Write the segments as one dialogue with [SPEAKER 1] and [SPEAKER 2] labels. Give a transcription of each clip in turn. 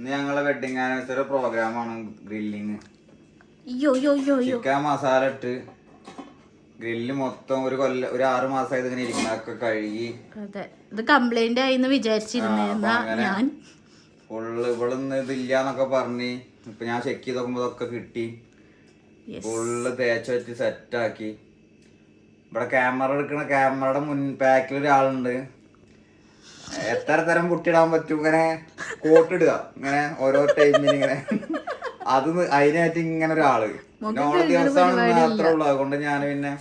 [SPEAKER 1] ഇന്ന് ഞങ്ങളെ wedding anniversary
[SPEAKER 2] programme ആണ് ഗ്രില്ലിങ്
[SPEAKER 1] ചിക്കൻ മസാല ഇട്ട് ഗ്രില്ല് മൊത്തം ഒരു കൊല്ല ഒരു ആറ് മാസമായത് ഇങ്ങനെ ഇരിക്കുന്നതൊക്കെ കഴുകി.
[SPEAKER 2] അതെ. ഇത് കംപ്ലൈന്റ് ആയി വിചാരിച്ചിരുന്ന. ഞാൻ?
[SPEAKER 1] ഫുള്ള് ഇവളൊന്നും ഇതില്ലാന്നൊക്കെ പറഞ്ഞ് ഇപ്പൊ ഞാൻ ചെക്ക് ചെയ്ത് നോക്കുമ്പോ ഇതൊക്കെ കിട്ടി. ഫുള്ള് തേച്ച് വെച്ച് സെറ്റാക്കി ഇവിടെ ക്യാമറ എടുക്കണ ക്യാമറയുടെ മുൻ പാക്കിൽ ഒരാളുണ്ട്. എത്ര തരം പൊട്ടിയിടാൻ പറ്റും? ഇങ്ങനെ കോട്ടിടുക ഇങ്ങനെ ഓരോ ടൈമിന് ഇങ്ങനെ. അത് അതിനായിട്ട് ഇങ്ങനെ ഒരാൾ. ഓണ ദിവസമാണ് മാത്രമേ ഉള്ളൂ. അതുകൊണ്ട് ഞാൻ പിന്നെ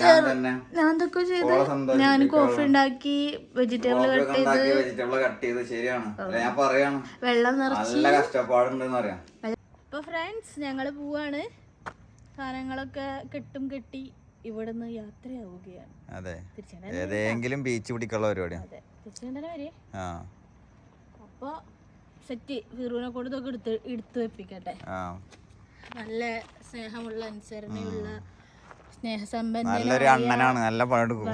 [SPEAKER 1] ഞാൻ തന്നെ
[SPEAKER 2] ഞാൻ എന്തൊക്കെ ചെയ്ത് ഞാൻ കോഫി ഉണ്ടാക്കി വെജിറ്റബിൾ കട്ട് ചെയ്ത്.
[SPEAKER 1] വെജിറ്റബിൾ കട്ട് ചെയ്ത് ശരിയാണ്. ഞാൻ പറയാണ്.
[SPEAKER 2] വെള്ളം നിറച്ച്.
[SPEAKER 1] നല്ല കഷ്ടപ്പാടുണ്ടെന്ന് പറയാം.
[SPEAKER 2] അപ്പൊ ഫ്രണ്ട്സ് ഞങ്ങൾ പോവാണ്. സാധനങ്ങളൊക്കെ കെട്ടും കെട്ടി ഇവിടുന്ന് യാത്രയാവുകയാണ്.
[SPEAKER 1] അതെ. ഏതെങ്കിലും ബീച്ച് പിടിക്കുള്ള പരിപാടിയാണ് ആ.
[SPEAKER 2] അപ്പൊ സെറ്റ് ഫിറൂനെ കൊണ്ട് ഇതൊക്കെ എടുത്ത് എടുത്തു വെപ്പിക്കട്ടെ.
[SPEAKER 1] ആ.
[SPEAKER 2] നല്ല സ്നേഹമുള്ള അനുസരണയുള്ള
[SPEAKER 1] നല്ലൊരു അണ്ണനാണ് നല്ല പണിയെടുക്കും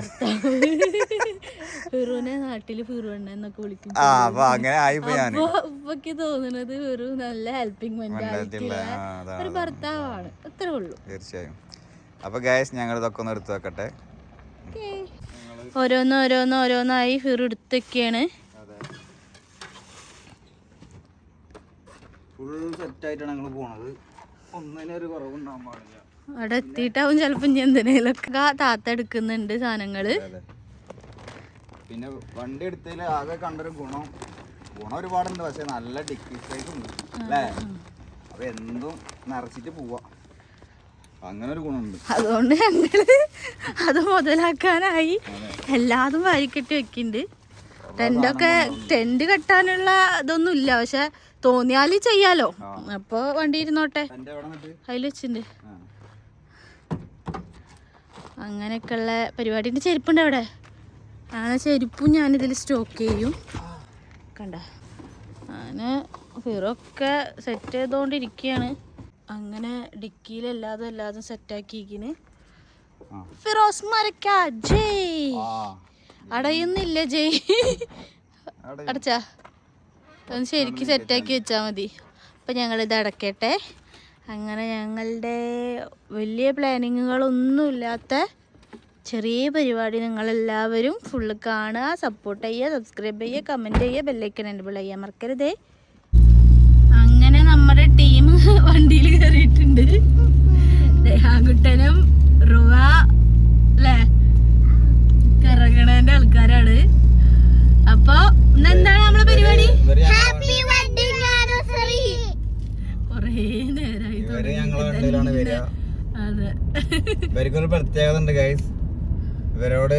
[SPEAKER 2] ഫിറൂനെ നാട്ടിൽ ഫിറൂണ്ണ എന്നൊക്കെ വിളിക്കും.
[SPEAKER 1] ആ അപ്പൊ അങ്ങനെ ആയിപ്പോ ഞാൻ
[SPEAKER 2] അപ്പൊ ഉപ്പക്ക് തോന്നുന്നത് ഒരു നല്ല ഹെൽപ്പിംഗ് മെന്റാലിറ്റി ഒരു ഭർത്താവാണ്. അത്രേ ഉള്ളൂ.
[SPEAKER 1] തീർച്ചയായും. അപ്പൊ ഗായസ് ഞങ്ങൾ ഇതൊക്കെ ഒന്ന് എടുത്തു വെക്കട്ടെ.
[SPEAKER 2] ഓരോന്ന് ഓരോന്ന് ഓരോന്നായി ഫിർ എടുത്തൊക്കെയാണ് അവിടെ എത്തിയിട്ടാവും ചിലപ്പോ ഇനി എന്തിനേലൊക്കെ താത്ത എടുക്കുന്നുണ്ട്
[SPEAKER 1] സാധനങ്ങൾ. പിന്നെ വണ്ടി എടുത്തതിൽ ആകെ കണ്ടൊരു ഗുണം. ഗുണം ഒരുപാടുണ്ട് പക്ഷെ നല്ല ഡിക്കി ഉണ്ട് അല്ലേ അപ്പൊ എന്തും നിറച്ചിട്ട് പോവാ.
[SPEAKER 2] അതുകൊണ്ട് ഞങ്ങൾ അത് മുതലാക്കാനായി എല്ലാതും വാരിക്കെട്ടി വെക്കുന്നുണ്ട് ടെന്റൊക്കെ ടെന്റ് കെട്ടാനുള്ള ഇതൊന്നും ഇല്ല. പക്ഷെ തോന്നിയാൽ ചെയ്യാലോ. അപ്പൊ വണ്ടി ഇരുന്നോട്ടെ. അതിൽ വെച്ചിണ്ട്.
[SPEAKER 1] ആ.
[SPEAKER 2] അങ്ങനെയൊക്കെയുള്ള പരിപാടിന്റെ ചെരുപ്പുണ്ട് അവിടെ. അങ്ങനെ ചെരുപ്പും ഞാനിതിൽ സ്റ്റോക്ക് ചെയ്യും. കണ്ട? അങ്ങനെ ഫിറൊക്കെ സെറ്റ് ചെയ്തുകൊണ്ടിരിക്കുകയാണ് അങ്ങനെ ഡിക്കിയിൽ എല്ലാതും എല്ലാതും സെറ്റാക്കിയിരിക്കുന്നു
[SPEAKER 1] ആ.
[SPEAKER 2] ഫിറോസ് മരക്ക ജയ്. അടയുന്നില്ല ജയ്. അടച്ചാ. ഒന്ന് ശരിക്കും സെറ്റാക്കി വെച്ചാൽ മതി. അപ്പം ഞങ്ങളിത് അടക്കട്ടെ. അങ്ങനെ ഞങ്ങളുടെ വലിയ പ്ലാനിങ്ങുകളൊന്നുമില്ലാത്ത ചെറിയ പരിപാടി നിങ്ങളെല്ലാവരും ഫുള്ള് കാണുക സപ്പോർട്ട് ചെയ്യുക സബ്സ്ക്രൈബ് ചെയ്യുക കമന്റ് ചെയ്യുക ബെല്ലൈക്കൻ എൻബിൾ ചെയ്യാൻ മറക്കരുതേ. അങ്ങനെ നമ്മുടെ ടീം വണ്ടിയിൽ കയറിയിട്ടുണ്ട് ദേഹാകുട്ടനും റുവ അല്ലേ കറങ്ങണേന്റെ ആൾക്കാരാണ്. അപ്പൊ എന്താണ് നമ്മളെ പരിപാടി? കൊറേ നേരമായി അതെ.
[SPEAKER 1] ഇവർക്കൊരു പ്രത്യേകത ഉണ്ട് ഗൈസ് ഇവരോട്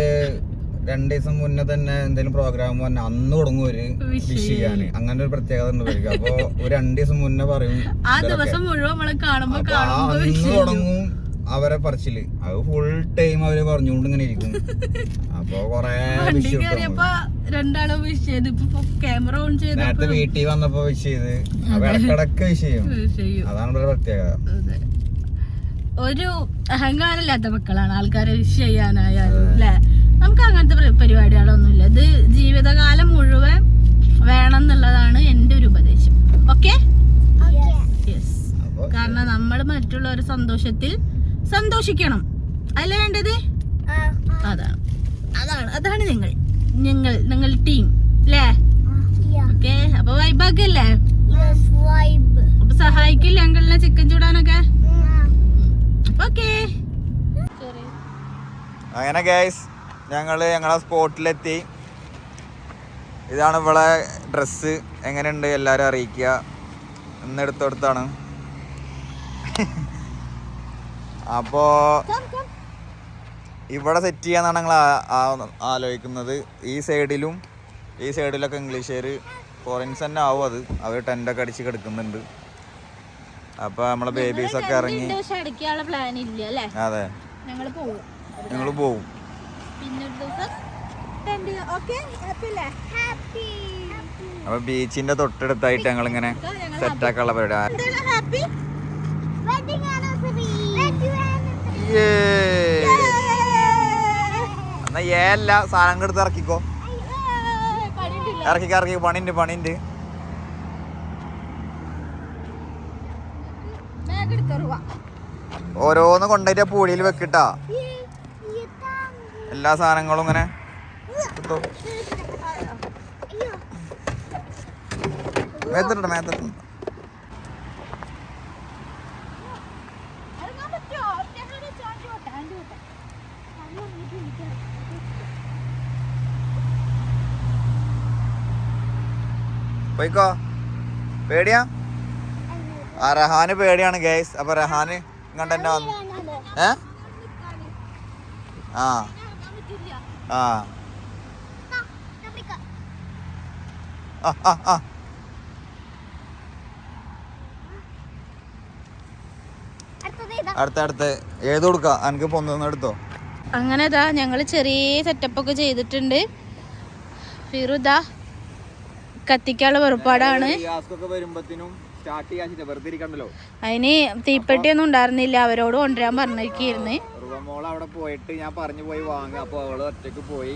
[SPEAKER 1] രണ്ടു ദിവസം മുന്നേ തന്നെ എന്തെങ്കിലും പ്രോഗ്രാം പറഞ്ഞാൽ അന്ന് തുടങ്ങും ഒരു
[SPEAKER 2] വിഷയാണ്
[SPEAKER 1] വിഷ് ചെയ്യാന് അങ്ങനെ ഒരു പ്രത്യേകത ഉണ്ട് ഇവർക്ക്. അപ്പൊ ഒരു രണ്ടു ദിവസം മുന്നേ പറയും
[SPEAKER 2] ആ ദിവസം മുഴുവൻ
[SPEAKER 1] അന്ന് തുടങ്ങും അവരെ പറച്ചിൽ. അത് ഫുൾ ടൈം അവർ പറഞ്ഞുകൊണ്ട് ഇങ്ങനെ ഇരിക്കും. അപ്പൊ കൊറേ വിഷ്
[SPEAKER 2] രണ്ടാളും ചെയ്ത്. ക്യാമറ ഓൺ
[SPEAKER 1] നേരത്തെ വീട്ടിൽ വന്നപ്പോ വിഷ് ചെയ്ത്. അപ്പൊ ഇടക്കിടക്ക് വിഷ് ചെയ്യും. അതാണ് ഒരു പ്രത്യേകത.
[SPEAKER 2] ഒരു അഹങ്കാരമില്ലാത്ത മക്കളാണ് ആൾക്കാരെ വിഷ് ചെയ്യാനായാലും അല്ലേ? നമുക്ക് അങ്ങനത്തെ പരി- പരിപാടികളൊന്നുമില്ല. ഇത് ജീവിതകാലം മുഴുവൻ വേണം എന്നുള്ളതാണ് എന്റെ ഒരു ഉപദേശം. ഓക്കെ യെസ് കാരണം നമ്മൾ മറ്റുള്ളവരുടെ സന്തോഷത്തിൽ സന്തോഷിക്കണം. അല്ലേ വേണ്ടത്? അതാണ്. അതാണ്. അതാണ് നിങ്ങൾ ഞങ്ങൾ നിങ്ങൾ ടീം അല്ലേ ഓക്കെ അപ്പൊ വൈബാക്കല്ലേ അപ്പൊ സഹായിക്കില്ല അങ്കിളിനെ ചിക്കൻ ചൂടാനൊക്കെ? ഓക്കെ
[SPEAKER 1] അങ്ങനെ ഗൈസ് ഞങ്ങൾ ഞങ്ങളെ സ്പോട്ടിലെത്തി. ഇതാണ് ഇവിടെ ഡ്രസ്സ്. എങ്ങനെയുണ്ട് എല്ലാവരും അറിയിക്കുക. ഇന്ന് എടുത്തെടുത്താണ്. അപ്പോൾ ഇവിടെ സെറ്റ് ചെയ്യാന്നാണ് ഞങ്ങൾ ആലോചിക്കുന്നത്. ഈ സൈഡിലും ഈ സൈഡിലൊക്കെ ഇംഗ്ലീഷുകാർ ഫോറിൻസ് തന്നെ ആവും അത്. അവർ ടെന്റൊക്കെ അടിച്ച് കിടക്കുന്നുണ്ട്. അപ്പോൾ നമ്മളെ ബേബീസൊക്കെ ഇറങ്ങി അതെ.
[SPEAKER 2] ഞങ്ങൾ
[SPEAKER 1] ഞങ്ങൾ പോവും.
[SPEAKER 2] ഹാപ്പി ഹാപ്പി
[SPEAKER 1] അപ്പൊ ബീച്ചിന്റെ തൊട്ടടുത്തായിട്ട് ഞങ്ങൾ ഇങ്ങനെ സെറ്റ് ആക്കാനുള്ള പരിപാടി.
[SPEAKER 2] ഹാപ്പി
[SPEAKER 1] വെഡിങ് എന്നാ ഏ അല്ല എടുത്ത് ഇറക്കിക്കോ. ഇറക്കി ഇറക്കി പണിണ്ട് പണിണ്ട് ഓരോന്ന് കൊണ്ടുപോയിട്ട് പൂടിയിൽ വെക്കിട്ടാ എല്ലാ സാധനങ്ങളും ഇങ്ങനെ എടുത്തോ. മേത്തിട്ടുണ്ട് പോയിക്കോ. പേടിയാ? ആ റഹാന് പേടിയാണ് ഗൈസ് അപ്പൊ റഹാന് ഇങ്ങോട്ട് തന്നെ വന്നു. ഏ? ആ. ആ. ആ ആ ആ അടുത്ത അടുത്ത്. ഏത് കൊടുക്കാം? എനിക്ക് പൊന്നൊന്നും എടുത്തോ?
[SPEAKER 2] അങ്ങനെ ഇതാ ഞങ്ങൾ ചെറിയ സെറ്റപ്പ് ഒക്കെ ചെയ്തിട്ടുണ്ട്. ഫിറുദാ കത്തിക്കാനുള്ള പുറപ്പാടാണ്
[SPEAKER 1] ഇരിക്കണ്ടല്ലോ.
[SPEAKER 2] അതിന് തീപ്പെട്ടിയൊന്നും ഉണ്ടായിരുന്നില്ല അവരോട് കൊണ്ടുവരാൻ പറഞ്ഞിരിക്കുന്നു
[SPEAKER 1] മോൾ അവിടെ പോയിട്ട് ഞാൻ പറഞ്ഞു പോയി വാങ്ങുക അപ്പൊ അവൾ ഒറ്റയ്ക്ക് പോയി.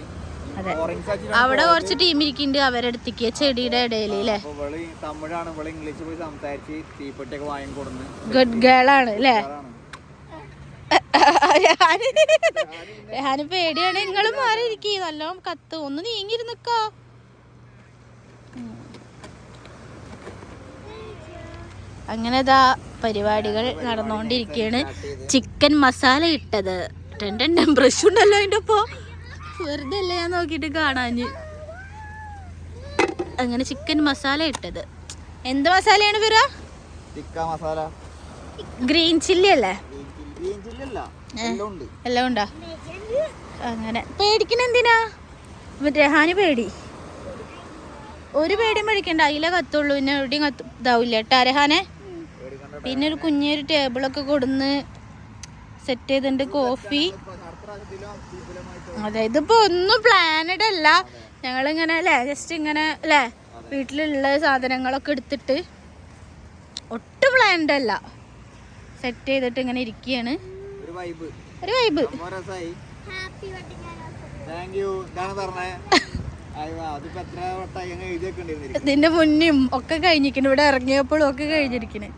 [SPEAKER 2] അവിടെ കുറച്ച് ടീം ഇരിക്കുന്നുണ്ട് അവരെടുത്തേക്ക് ചെടിയുടെ ഇടയിൽ അല്ലേ
[SPEAKER 1] തമിഴാണ്. ഇവൾ ഇംഗ്ലീഷ് പോയി സംസാരിച്ച് തീപ്പെട്ടിയൊക്കെ വാങ്ങിക്കൊടുന്ന്.
[SPEAKER 2] ഗുഡ് ഗേൾ ആണ് അല്ലേ. ഞാൻ പേടിയാണ്. നിങ്ങൾ മാറിയിരിക്കും. നല്ലോണം കത്ത്. ഒന്ന് നീങ്ങിയിരുന്നക്കാ അങ്ങനെ ഇതാ പരിപാടികൾ നടന്നുകൊണ്ടിരിക്കുകയാണ് ചിക്കൻ മസാല ഇട്ടത്. ടെൻ ബ്രഷ് ഉണ്ടല്ലോ അതിന്റെ ഒപ്പം വെറുതെ അല്ലേ ഞാൻ നോക്കിയിട്ട് കാണാഞ്ഞ്. അങ്ങനെ ചിക്കൻ മസാല ഇട്ടത്. എന്ത് മസാലയാണ്
[SPEAKER 1] ടിക്ക മസാല.
[SPEAKER 2] ഗ്രീൻ ചില്ലി അല്ലേ?
[SPEAKER 1] എല്ലാം ഉണ്ട്.
[SPEAKER 2] അങ്ങനെ. പേടിക്കണ എന്തിനാ? രഹാന് പേടി. ഒരു പേടിയും പേടിക്കണ്ട അതിലെ കത്തുള്ളൂ പിന്നെ എവിടെയും കത്ത് ഇതാവില്ല കേട്ടോ രഹാനെ. പിന്നെ ഒരു കുഞ്ഞൊരു ടേബിളൊക്കെ കൊടുന്ന് സെറ്റ് ചെയ്തിട്ടുണ്ട് കോഫി. അതെ ഇതിപ്പോ ഒന്നും പ്ലാനഡ് അല്ല. ഞങ്ങളിങ്ങനെ അല്ലേ ജസ്റ്റ് ഇങ്ങനെ അല്ലേ വീട്ടിലുള്ള സാധനങ്ങളൊക്കെ എടുത്തിട്ട് ഒട്ടും പ്ലാനഡ് അല്ല. സെറ്റ് ചെയ്തിട്ട് ഇങ്ങനെ ഇരിക്കുകയാണ്
[SPEAKER 1] ഒരു വൈബ്
[SPEAKER 2] ഇതിന്റെ മുന്നും ഒക്കെ കഴിഞ്ഞിരിക്കുന്നു. ഇവിടെ ഇറങ്ങിയപ്പോഴും ഒക്കെ കഴിഞ്ഞിരിക്കണ്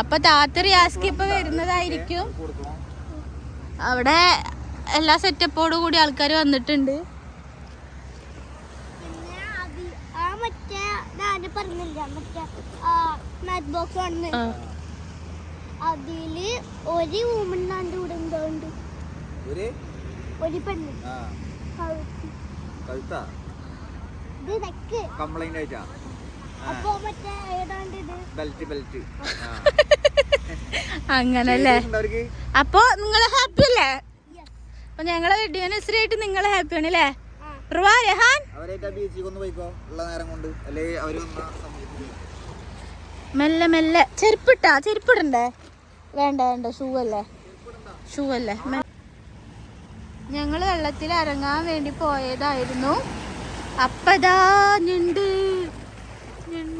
[SPEAKER 2] അപ്പൊ താത്ത റിയാസ്ക്ക് ഇപ്പൊ വരുന്നതായിരിക്കും. അവിടെ എല്ലാ സെറ്റപ്പോടു കൂടി ആൾക്കാർ വന്നിട്ടുണ്ട്.
[SPEAKER 3] പിന്നെ ആ മറ്റേ ഞാൻ പറഞ്ഞില്ല മറ്റേ മാറ്റ് ബോക്സ് ആണ്
[SPEAKER 2] ആ.
[SPEAKER 3] അതിൽ ഒരു ഇവിടെ എന്തോണ്ട്
[SPEAKER 1] ഒരു?
[SPEAKER 3] പെണ്ണ്.
[SPEAKER 1] ആ.
[SPEAKER 3] കഴുത്ത്. ഇത്
[SPEAKER 1] കംപ്ലൈന്റ് ആയിട്ടാ? ബെൽറ്റ് ബെൽറ്റ്
[SPEAKER 2] അങ്ങനല്ലേ? അപ്പോ നിങ്ങൾ ഹാപ്പി അല്ലേ? അപ്പൊ ഞങ്ങളെ വെഡിയാനിവേഴ്സറി ആയിട്ട് നിങ്ങൾ ഹാപ്പി ആണല്ലേ അല്ലേ?
[SPEAKER 3] ആ.
[SPEAKER 2] റുവാ രഹാൻ
[SPEAKER 1] അവരായിട്ട് പോയിക്കോ? ഉള്ള നേരം കൊണ്ട്. അല്ലെ അവർ വന്ന സമയത്ത്
[SPEAKER 2] മെല്ലെ മെല്ലെ. ചെരുപ്പിട്ടാ? ചെരുപ്പിടണ്ടേ? വേണ്ട വേണ്ട. ഷൂ അല്ലേ? ഷൂ അല്ലേ? ഞങ്ങൾ ഞങ്ങൾ വെള്ളത്തിൽ ഇറങ്ങാൻ വേണ്ടി പോയതായിരുന്നു. അപ്പതാ ഞണ്ട്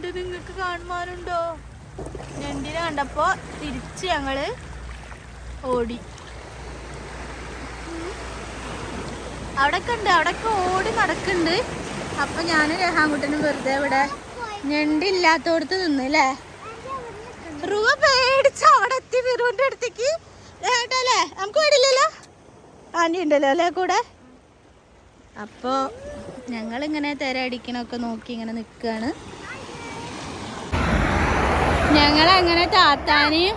[SPEAKER 2] ഞണ്ട് നിങ്ങൾക്ക് കാണുവാനുണ്ടോ? ഞണ്ടിനെ കണ്ടപ്പോ തിരിച്ച് ഞങ്ങൾ ഓടി. അവിടെ ഉണ്ട് അവിടൊക്കെ ഓടി നടക്കുന്നുണ്ട്. അപ്പൊ ഞാൻ രഹാങ്കുട്ടനും വെറുതെ ഇവിടെ ഞണ്ടില്ലാത്തോടത്ത് നിന്നല്ലേ റുവ പേടിച്ച അവിടെ എത്തി ഫിറുവിന്റെ അടുത്തേക്ക്. ഏട്ടല്ലേ നമുക്ക് വേടില്ലല്ലോ ആന്റി ഉണ്ടല്ലോ അല്ലേ കൂടെ? അപ്പോ ഞങ്ങളിങ്ങനെ തിരയടിക്കണൊക്കെ നോക്കി ഇങ്ങനെ നിൽക്കുകയാണ് ഞങ്ങൾ അങ്ങനെ താത്താനെയും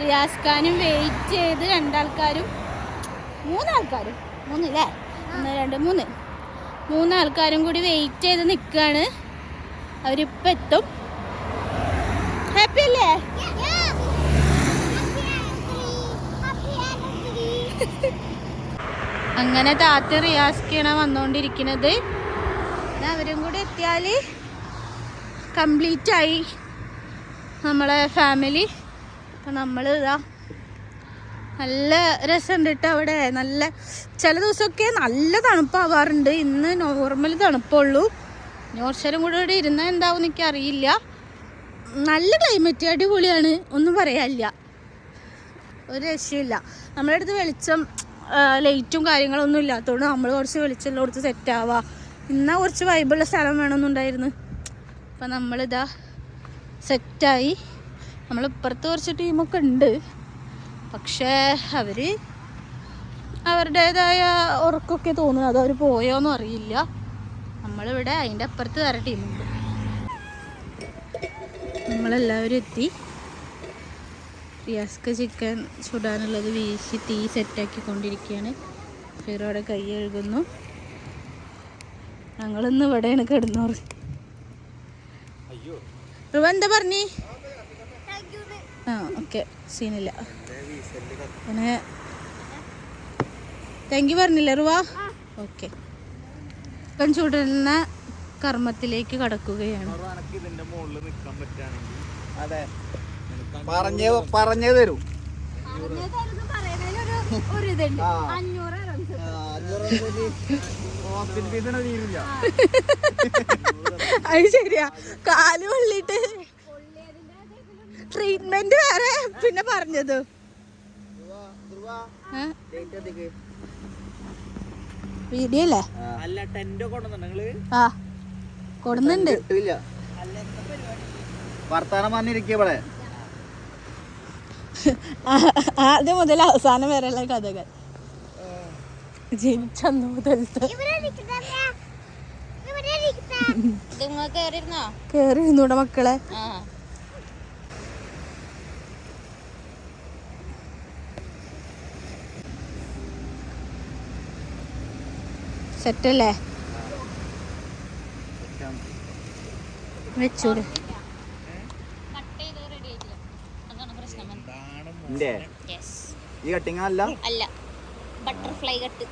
[SPEAKER 2] റിയാസ്ഖാനും വെയിറ്റ് ചെയ്ത് രണ്ടാൾക്കാരും മൂന്നാൾക്കാരും മൂന്നില്ലേ? ഒന്ന് രണ്ട് മൂന്ന്. മൂന്നാൾക്കാരും കൂടി വെയിറ്റ് ചെയ്ത് നിൽക്കുകയാണ് അവരിപ്പോൾ എത്തും. ഹാപ്പി അല്ലേ? അങ്ങനെ താത്ത റിയാസ്ക്കാണ് വന്നുകൊണ്ടിരിക്കുന്നത് അവരും കൂടി എത്തിയാൽ കംപ്ലീറ്റ് ആയി. നമ്മളെ ഫാമിലി അപ്പം നമ്മൾ ഇതാ നല്ല രസമുണ്ട് കേട്ടോ അവിടെ നല്ല ചില ദിവസമൊക്കെ നല്ല തണുപ്പാവാറുണ്ട്. ഇന്ന് നോർമൽ തണുപ്പുള്ളൂ. കുറച്ചേരം കൂടെ ഇവിടെ ഇരുന്നാൽ എന്താവും എനിക്ക് അറിയില്ല നല്ല ക്ലൈമറ്റ് അടിപൊളിയാണ്. ഒന്നും പറയാനില്ല. ഒരു രക്ഷയില്ല. നമ്മുടെ അടുത്ത് വെളിച്ചം ലൈറ്റും കാര്യങ്ങളൊന്നും ഇല്ലാത്തതുകൊണ്ട് നമ്മൾ കുറച്ച് വെളിച്ചമുള്ള കൊടുത്ത് സെറ്റ് ആവാ. ഇന്നാ കുറച്ച് വൈബുള്ള സ്ഥലം വേണമെന്നുണ്ടായിരുന്നു അപ്പം നമ്മളിതാ സെറ്റായി. നമ്മളിപ്പുറത്ത് കുറച്ച് ടീമൊക്കെ ഉണ്ട്. പക്ഷേ അവർ അവരുടേതായ ഉറക്കമൊക്കെ തോന്നുന്നു. അത് അവർ പോയോന്നും അറിയില്ല. നമ്മളിവിടെ അതിന്റെ അപ്പുറത്ത് വേറെ ടീമുണ്ട്. നമ്മളെല്ലാവരും എത്തി. റിയാസ്ക്ക് ചിക്കൻ ചുടാനുള്ളത് വീശി തീ സെറ്റാക്കി കൊണ്ടിരിക്കുകയാണ് ഫിറോടെ കൈ കഴുകുന്നു. ഞങ്ങളിന്ന് ഇവിടെയാണ് കിടന്നോറ് റുവ എന്താ പറഞ്ഞേ? ആ ഓക്കെ സീനില്ല. താങ്ക് യു പറഞ്ഞില്ലേ റുവ ഓക്കെ. ഇപ്പം ചൂടുന്ന കർമ്മത്തിലേക്ക് കടക്കുകയാണ്.
[SPEAKER 1] ഇതിന്റെ മുകളിൽ നിൽക്കാൻ പറ്റുകയാണെങ്കിൽ. അതെ. പറഞ്ഞേ പറഞ്ഞേ തരൂ.
[SPEAKER 3] ഒരു ഇതുണ്ട്.
[SPEAKER 1] ആ.
[SPEAKER 3] അഞ്ഞൂറ്
[SPEAKER 2] അത് ശരിയാ. കാൽ കൊള്ളിട്ട് ട്രീറ്റ്മെന്റ് വേറെ പിന്നെ പറഞ്ഞത്. വീഡിയോ അല്ലേ? ആ. കൊടുന്നുണ്ട്
[SPEAKER 1] വർത്താനം
[SPEAKER 2] ആദ്യം മുതൽ അവസാനം വരെയുള്ള കഥകൾ. ജനിച്ചന്ന് മുതലത്തെ. കേറി ഇരുന്നൂടെ മക്കളെ. സെറ്റല്ലേ? വെച്ചൂടെ.
[SPEAKER 1] ഈ കട്ടിങ് അല്ല?
[SPEAKER 3] അല്ല. Butterfly cut.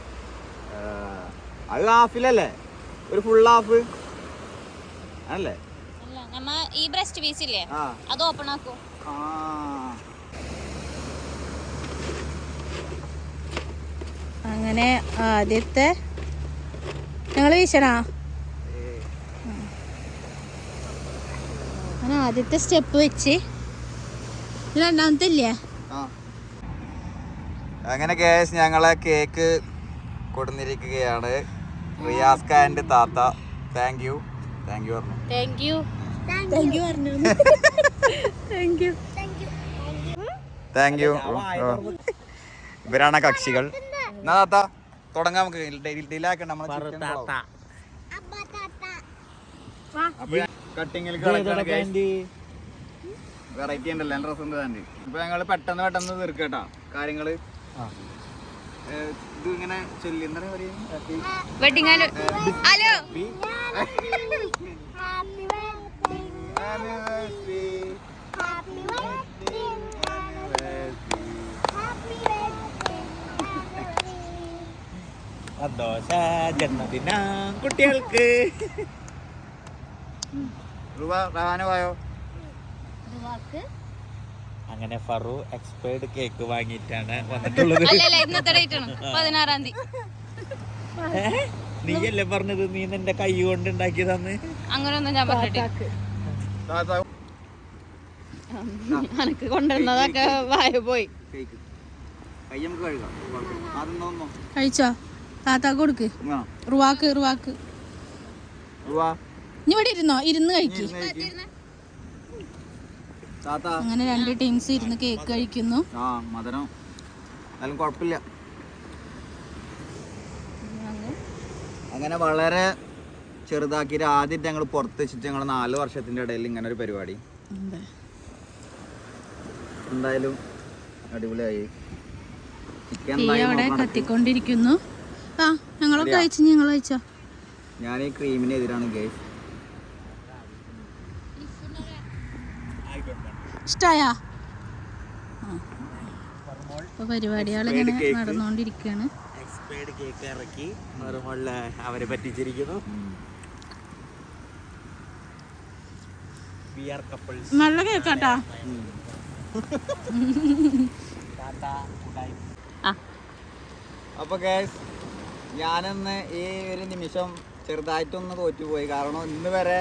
[SPEAKER 1] അത് ഹാഫിലല്ലേ? ഒരു ഫുൾ ഹാഫ്? അല്ലേ
[SPEAKER 3] അല്ല നമ്മ ഈ ബ്രസ്റ്റ് പീസ് ഇല്ലേ? അത് ഓപ്പൺ ആക്കൂ.
[SPEAKER 2] അങ്ങനെ ആദ്യത്തെ. ഞങ്ങൾ വീശനാ അങ്ങനെ ആദ്യത്തെ സ്റ്റെപ്പ് വെച്ച്. രണ്ടാമത്തെ ഇല്ലേ?
[SPEAKER 1] ആ. അങ്ങനെ കേസ് ഞങ്ങളെ കേക്ക് കൊടുന്നിരിക്കുകയാണ്. റിയാസ്ക ആൻഡ് താത്ത. താങ്ക് യു താങ്ക് യു പറഞ്ഞു.
[SPEAKER 2] താങ്ക് യു താങ്ക് യു പറഞ്ഞു. താങ്ക് യു
[SPEAKER 1] താങ്ക് യു ഇവരാണ് കക്ഷികൾ. എന്നാ താത്ത തുടങ്ങാം നമുക്ക്. ഡിലാക്കണ്ട നമ്മളെ കട്ടിങ്ങിൽ വെറൈറ്റി ഉണ്ടല്ലോ നല്ല ഉണ്ട് തന്നെ ഇപ്പൊ ഞങ്ങൾ പെട്ടെന്ന് പെട്ടെന്ന് തീർക്കട്ടാ. കാര്യങ്ങൾ ഏ, ഇത് ഇങ്ങനെ ചൊല്ലി എന്താണ് പറയുക
[SPEAKER 2] വെഡിങ് ഹലോ
[SPEAKER 4] സന്തോഷ ജന്മദിന കുട്ടികൾക്ക്
[SPEAKER 1] രൂപ റഹാന പോയോ
[SPEAKER 4] അങ്ങനെ ഫറു എക്സ്പയർഡ് കേക്ക് വാങ്ങിയിട്ടാണ് വന്നിട്ടുള്ളത്.
[SPEAKER 2] പതിനാറാം തീയതി.
[SPEAKER 4] നീയല്ലേ പറഞ്ഞത്? നീ നിന്റെ കൈ കൊണ്ട് ഉണ്ടാക്കിയതാന്ന്.
[SPEAKER 2] അങ്ങനെയൊന്നും ഞാൻ പറഞ്ഞിട്ടില്ല. അനക്ക് കൊണ്ടുവന്നതൊക്കെ വായ പോയി. കഴിച്ചോ? താത്താ കൊടുക്ക്. റുവാക്ക് റുവാക്ക്. ഇനി ഇവിടെ ഇരുന്നോ? ഇരുന്ന് കഴിക്ക്. അങ്ങനെ രണ്ട് ടീംസ് ഇരുന്ന് കേക്ക് കഴിക്കുന്നു.
[SPEAKER 1] ആ മധുരം. എന്നാലും കുഴപ്പമില്ല. അങ്ങനെ. വളരെ ചെറുതാക്കിയിട്ട് ആദ്യം ഞങ്ങൾ പുറത്ത് വെച്ചിട്ട് ഞങ്ങൾ നാല് വർഷത്തിന്റെ ഇടയിൽ ഇങ്ങനെ ഒരു പരിപാടി. എന്തായാലും അടിപൊളിയായി.
[SPEAKER 2] അവിടെ കത്തിക്കൊണ്ടിരിക്കുന്നു. ആ ഞങ്ങളൊക്കെ കഴിച്ചു? ഞങ്ങൾ കഴിച്ചോ?
[SPEAKER 1] ഞാൻ ഈ ക്രീമിന് എതിരാണ് ഗൈസ്
[SPEAKER 2] പരിപാടികൾ ഇങ്ങനെ നടന്നുകൊണ്ടിരിക്കുകയാണ്
[SPEAKER 4] കേക്ക് ഇറക്കി. അവരെ പറ്റിച്ചിരിക്കുന്നു.
[SPEAKER 2] നല്ല കേക്കാട്ടാ.
[SPEAKER 1] അപ്പൊ ഗൈസ് ഞാനൊന്ന് ഈ ഒരു നിമിഷം ചെറുതായിട്ടൊന്ന് തോറ്റുപോയി. കാരണം ഇന്ന് വരെ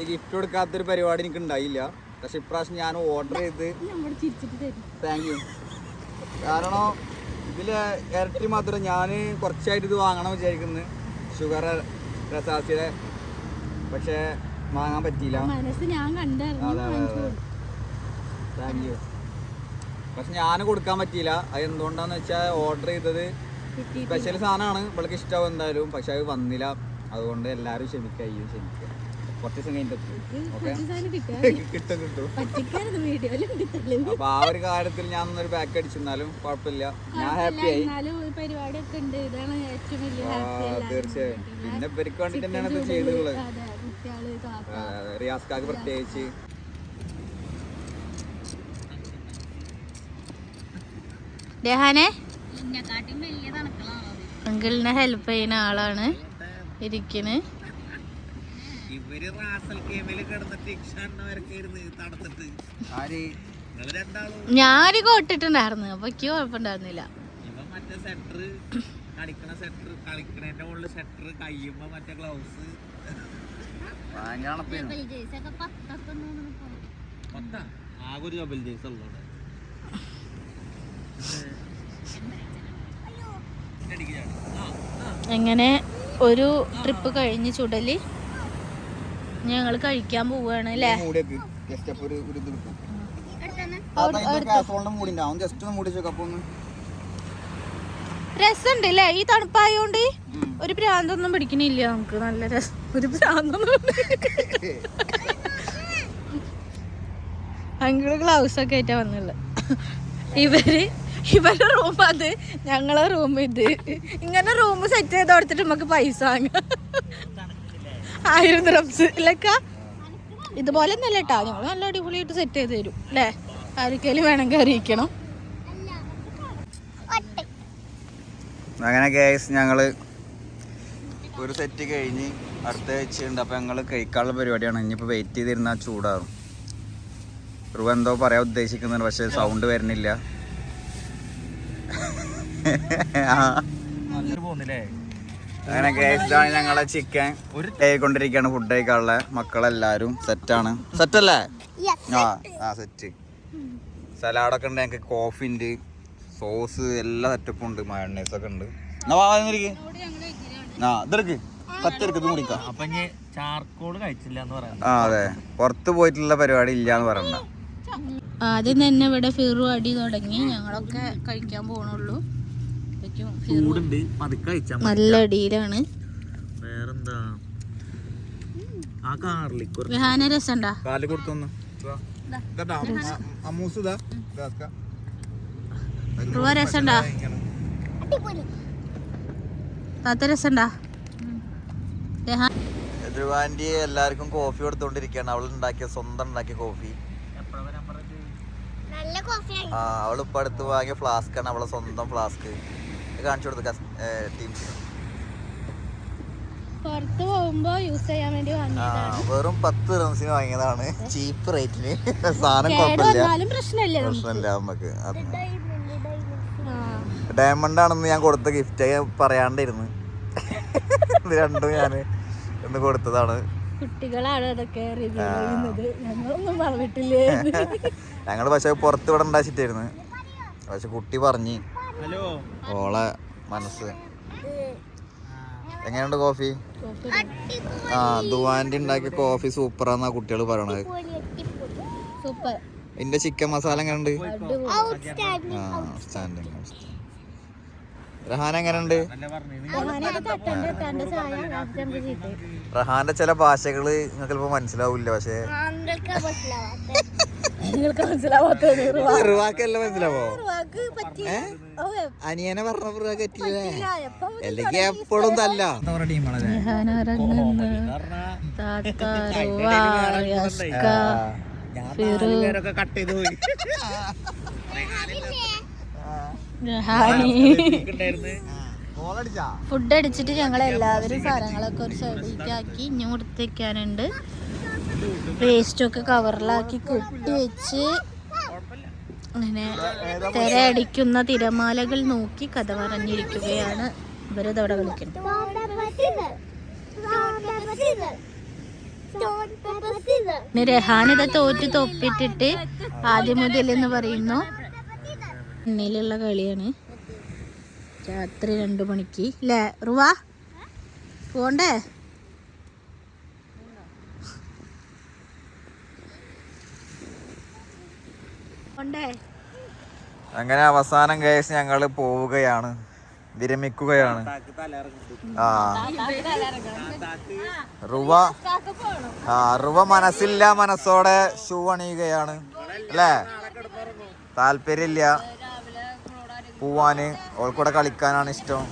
[SPEAKER 1] ഈ ഗിഫ്റ്റ് കൊടുക്കാത്തൊരു പരിപാടി എനിക്ക് ഉണ്ടായില്ല പക്ഷെ ഇപ്രാവശ്യം ഞാൻ ഓർഡർ ചെയ്ത് താങ്ക് യു കാരണം ഇതിൽ ഇരട്ടി മാത്രം ഞാൻ കുറച്ചായിട്ട് ഇത് വാങ്ങണം വിചാരിക്കുന്നു. ഷുഗർ രസാസിയുടെ. പക്ഷേ വാങ്ങാൻ പറ്റിയില്ല. താങ്ക് യു പക്ഷെ ഞാൻ കൊടുക്കാൻ പറ്റിയില്ല. അത് എന്തുകൊണ്ടാന്ന് വെച്ചാൽ ഓർഡർ ചെയ്തത് സ്പെഷ്യൽ സാധനമാണ്. ഇവൾക്ക് ഇഷ്ടമാവും എന്തായാലും. പക്ഷെ അത് വന്നില്ല. അതുകൊണ്ട് എല്ലാവരും ക്ഷമിക്കുക ഈ ക്ഷമിക്കുക കുറച്ച് ദിവസം കഴിഞ്ഞിട്ട് അപ്പൊ ആ ഒരു കാര്യത്തിൽ ഞാൻ ഒന്നൊരു ബാക്ക് അടിച്ചിരുന്നാലും കുഴപ്പമില്ല. ഞാൻ ഹാപ്പിയായി ആയി.
[SPEAKER 2] പരിപാടിയൊക്കെ ഉണ്ട്. ഇതാണ് ഏറ്റവും വലിയ
[SPEAKER 1] ആ, തീർച്ചയായും. പിന്നെ ഇവർക്ക് വേണ്ടി തന്നെയാണ് ഇത് ചെയ്തിട്ടുള്ളത് റിയാസ്കാക്ക് പ്രത്യേകിച്ച്.
[SPEAKER 2] രഹാനെ? അങ്കിളിനെ ഹെൽപ്പ് ചെയ്യുന്ന ആളാണ്. ഇരിക്കണ്.
[SPEAKER 4] ഇവർ റാസൽ കേമിൽ കിടന്നിട്ട് ഇക്ഷാണ്ടവരൊക്കെ ഇരുന്ന് തണുത്തിട്ട്.
[SPEAKER 1] ആര്?
[SPEAKER 4] നിങ്ങൾ രണ്ടാളും.
[SPEAKER 2] ഞാനൊരു കോട്ടിട്ടുണ്ടായിരുന്നു അപ്പൊ എനിക്ക് കുഴപ്പമുണ്ടായിരുന്നില്ല.
[SPEAKER 4] ഇവൻ മറ്റേ സെറ്റർ കളിക്കണ സെറ്റർ കളിക്കണേന്റെ മുകളിൽ സെറ്റർ കയ്യുമ്പോ മറ്റേ ഗ്ലൗസ്. പത്താ? ആകെ ഒരു ജബൽ ജേസ്.
[SPEAKER 2] അങ്ങനെ ഒരു ട്രിപ്പ് കഴിഞ്ഞ് ചുടൽ. ഞങ്ങൾ കഴിക്കാൻ പോവാണ് അല്ലേ? രസമുണ്ട് അല്ലേ ഈ തണുപ്പായോണ്ട് ഒരു പ്രാന്തൊന്നും പിടിക്കണില്ല നമുക്ക്. നല്ല രസം ഒരു പ്രാന്തൊന്നും അങ്കിൾ ഗ്ലൗസ് ഒക്കെ ആയിട്ടാ വന്നുള്ളത് ഇവർ ഇവരുടെ റൂം അത് ഞങ്ങളെ റൂം ഇത്. ഇങ്ങനെ റൂം സെറ്റ് ചെയ്ത് കൊടുത്തിട്ട് നമുക്ക് പൈസ വാങ്ങാം. ആയിരം ഡ്രംസ് ഇല്ലക്ക? ഇതുപോലെ ഒന്നല്ല കേട്ടോ. ഞങ്ങൾ നല്ല അടിപൊളിയായിട്ട് സെറ്റ് ചെയ്ത് തരും അല്ലേ? ആർക്കേലും വേണമെങ്കിൽ അറിയിക്കണം.
[SPEAKER 1] അങ്ങനെ ഗ്യാസ് ഞങ്ങൾ ഒരു സെറ്റ് കഴിഞ്ഞ് അടുത്ത വെച്ചുണ്ട് അപ്പൊ ഞങ്ങൾ കഴിക്കാനുള്ള പരിപാടിയാണ്. ഇനിയിപ്പോ വെയിറ്റ് ചെയ്തിരുന്ന ചൂടാറും റുവ എന്തോ പറയാൻ ഉദ്ദേശിക്കുന്നുണ്ട് പക്ഷെ സൗണ്ട് വരുന്നില്ല. ആ. അങ്ങനെ കേസിലാണ് ഇതാണ് ഞങ്ങളെ ചിക്കൻ കൊണ്ടിരിക്കുകയാണ് ഫുഡ് കഴിക്കാനുള്ള. മക്കളെല്ലാരും സെറ്റാണ് സെറ്റല്ലേ
[SPEAKER 3] യെസ്
[SPEAKER 1] ആ ആ സെറ്റ് സലാഡൊക്കെ ഉണ്ട് ഞങ്ങൾക്ക് കോഫി ഉണ്ട് സോസ് എല്ലാ സെറ്റപ്പും ഉണ്ട് മയണൈസ് ഒക്കെ ഉണ്ട്. എന്നാ ആ ഇതെടുക്ക്.
[SPEAKER 4] അപ്പൊ ഇനി ചാർക്കോൾ കഴിച്ചില്ല എന്ന് പറയാം.
[SPEAKER 1] ആ അതെ. പുറത്ത് പോയിട്ടുള്ള പരിപാടി ഇല്ലാന്ന് പറയണ്ട.
[SPEAKER 2] ആദ്യം തന്നെ ഇവിടെ ഫിറു അടി തുടങ്ങി. ഞങ്ങളൊക്കെ കഴിക്കാൻ പോണുള്ളൂ. നല്ല അടിയിലാണ്.
[SPEAKER 4] വേറെന്താ? ആ
[SPEAKER 2] വിഹാന രസണ്ടാ?
[SPEAKER 1] കൊടുത്തൊന്ന്.
[SPEAKER 2] രസണ്ടാ? താത്ത രസണ്ടാ?
[SPEAKER 1] ധ്രുവാന്റി എല്ലാവർക്കും കോഫി കൊടുത്തോണ്ടിരിക്കുകയാണ് അവൾ ഉണ്ടാക്കിയ സ്വന്തം ഉണ്ടാക്കിയ കോഫി. ആ അടുത്ത് വാങ്ങിയ ഫ്ലാസ്ക് ആണ്. അവളെ സ്വന്തം ഫ്ലാസ്ക് കാണിച്ചു കൊടുത്തു ടീംസിന്
[SPEAKER 2] പുറത്ത് പോകുമ്പോ യൂസ് ചെയ്യാൻ വേണ്ടി
[SPEAKER 1] ആ
[SPEAKER 2] വാങ്ങിയതാണ്
[SPEAKER 1] വെറും പത്ത് റംസിന് വാങ്ങിയതാണ്. ചീപ്പ് റേറ്റിന് സാധനം കുഴപ്പമില്ല.
[SPEAKER 2] പ്രശ്നമില്ല നമുക്ക്.
[SPEAKER 1] പ്രശ്നമില്ല നമുക്ക്.
[SPEAKER 3] ഡയമണ്ട് ഡയമണ്ട്
[SPEAKER 2] ആ.
[SPEAKER 1] ഡയമണ്ട് ആണെന്ന് ഞാൻ കൊടുത്ത ഗിഫ്റ്റ് പറയാണ്ടിരുന്നു ഇത് രണ്ടും ഞാൻ ഇന്ന് കൊടുത്തതാണ്.
[SPEAKER 2] കുട്ടികളാണ് അതൊക്കെ റിവ്യൂ ചെയ്യുന്നത്. ഞങ്ങളൊന്നും പറഞ്ഞിട്ടില്ലേ?
[SPEAKER 1] ഞങ്ങൾ പക്ഷെ പുറത്ത് ഇവിടെ ഉണ്ടാച്ചിട്ടായിരുന്നു പക്ഷെ കുട്ടി പറഞ്ഞ്. ഓളെ മനസ്സ്. എങ്ങനെയുണ്ട് കോഫി?
[SPEAKER 3] അടിപൊളി
[SPEAKER 1] ആ ദുവാന്റെ ഉണ്ടാക്കിയ കോഫി സൂപ്പറാന്നാ കുട്ടികൾ പറയണത്.
[SPEAKER 3] അടിപൊളി
[SPEAKER 2] സൂപ്പർ.
[SPEAKER 1] എന്റെ ചിക്കൻ മസാല എങ്ങനെയുണ്ട്? സ്റ്റാൻഡിങ് റഹാൻ എങ്ങനെയുണ്ട്?
[SPEAKER 4] നല്ല പറഞ്ഞു.
[SPEAKER 1] റഹാന്റെ ചില ഭാഷകൾ നിങ്ങൾക്ക് ചിലപ്പോ മനസ്സിലാവില്ല പക്ഷേ
[SPEAKER 2] നിങ്ങൾക്ക് മനസ്സിലാവാത്തത്
[SPEAKER 1] റുവാക്കല്ല മനസ്സിലാവോ? അനിയനെ പറഞ്ഞ പിറവാക്ക് പറ്റില്ലേ അല്ലെങ്കിൽ എപ്പോഴും തല്ല.
[SPEAKER 4] കട്ട് ചെയ്ത് പോയി. ഉണ്ടായിരുന്നു
[SPEAKER 2] ഫുഡ് അടിച്ചിട്ട് ഞങ്ങൾ എല്ലാവരും സാധനങ്ങളൊക്കെ ഒരു സൈഡിലേക്ക് ആക്കി ഇനി കൊടുത്തേക്കാനുണ്ട്. വേസ്റ്റൊക്കെ കവറിലാക്കി കെട്ടി വെച്ച് അങ്ങനെ തിരയടിക്കുന്ന തിരമാലകൾ നോക്കി കഥ പറഞ്ഞിരിക്കുകയാണ്. ഇവരത് അവിടെ കളിക്കുന്നത്. പിന്നെ രഹാനിത തോറ്റ് തൊപ്പിട്ടിട്ട് ആദ്യം മുതൽ എന്ന് പറയുന്നു. എണ്ണയിലുള്ള കളിയാണ്. രാത്രി രണ്ടു മണിക്ക്. അല്ലേ റുവാ? പോണ്ടേ?
[SPEAKER 1] അങ്ങനെ അവസാനം കേസ് ഞങ്ങൾ പോവുകയാണ്. വിരമിക്കുകയാണ്. ആ. റുവ. ആ റുവ മനസ്സില്ല മനസ്സോടെ ഷൂ അണിയുകയാണ്. അല്ലേ? താല്പര്യമില്ല. പോവാന്. ഓൾക്കൂടെ കളിക്കാനാണ് ഇഷ്ടം.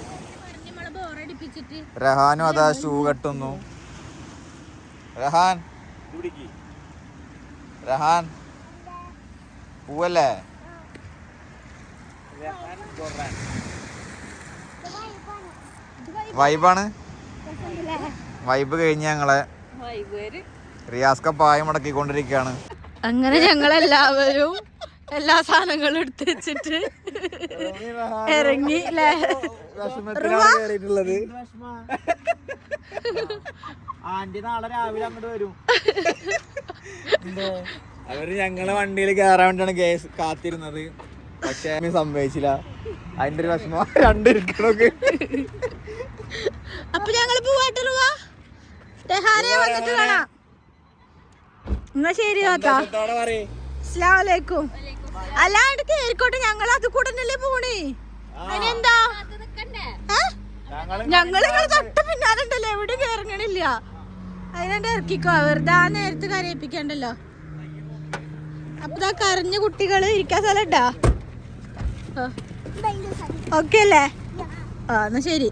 [SPEAKER 1] രഹാനും അതാ ഷൂ കെട്ടുന്നു. രഹാൻ. രഹാൻ. പൂവല്ലേ. വൈബാണ്? വൈബ് കഴിഞ്ഞ ഞങ്ങളെ റിയാസ്ക പായ മുടക്കിക്കൊണ്ടിരിക്കുകയാണ്
[SPEAKER 2] അങ്ങനെ ഞങ്ങളെല്ലാവരും എല്ലാ സാധനങ്ങളും എടുത്ത് വെച്ചിട്ട് ഇറങ്ങി
[SPEAKER 4] ആന്റി നാളെ രാവിലെ അങ്ങോട്ട് വരും.
[SPEAKER 1] അവർ ഞങ്ങളെ വണ്ടിയിൽ കയറാൻ വേണ്ടിയാണ് കേസ് കാത്തിരുന്നത്. പക്ഷെ സംഭവിച്ചില്ല. അതിന്റെ ഒരു വിഷമം. രണ്ടിരിക്കണൊക്കെ.
[SPEAKER 2] അപ്പൊ ഞങ്ങൾ പോവാട്ട് വന്നിട്ട് കാണാം. എന്നാ ശരി താത്ത അസ്സലാമലൈക്കും. അല്ലാണ്ട് കേറിക്കോട്ടെ. ഞങ്ങൾ അത് കൂടെ തന്നെയല്ലേ പോണേ അതിനെന്താ? ഞങ്ങൾ തൊട്ട് പിന്നാലെ ഉണ്ടല്ലോ. എവിടെ കേറങ്ങണില്ല അതിനെന്താ ഇറക്കിക്കോ? വെറുതെ ആ നേരത്ത് കരയിപ്പിക്കണ്ടല്ലോ. അപ്പൊ ഇതാ കരഞ്ഞ കുട്ടികൾ ഇരിക്കാൻ സ്ഥലം ഉണ്ടാ ഓക്കെ അല്ലേ? ആ എന്നാ ശരി.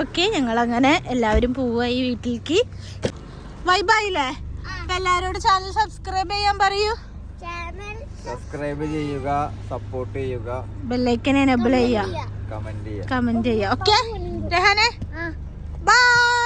[SPEAKER 2] ഓക്കെ ഞങ്ങൾ അങ്ങനെ എല്ലാവരും പോവുക ഈ വീട്ടിലേക്ക്. വൈബായില്ലേ അപ്പൊ എല്ലാരോടും ചാനൽ സബ്സ്ക്രൈബ് ചെയ്യാൻ പറയൂ.
[SPEAKER 3] ചാനൽ
[SPEAKER 1] സബ്സ്ക്രൈബ് ചെയ്യുക സപ്പോർട്ട് ചെയ്യുക.
[SPEAKER 2] ബെല്ലൈക്കൻ എനബിൾ ചെയ്യുക
[SPEAKER 1] കമന്റ് ചെയ്യുക
[SPEAKER 2] ഓക്കെ രഹാനെ. ബൈ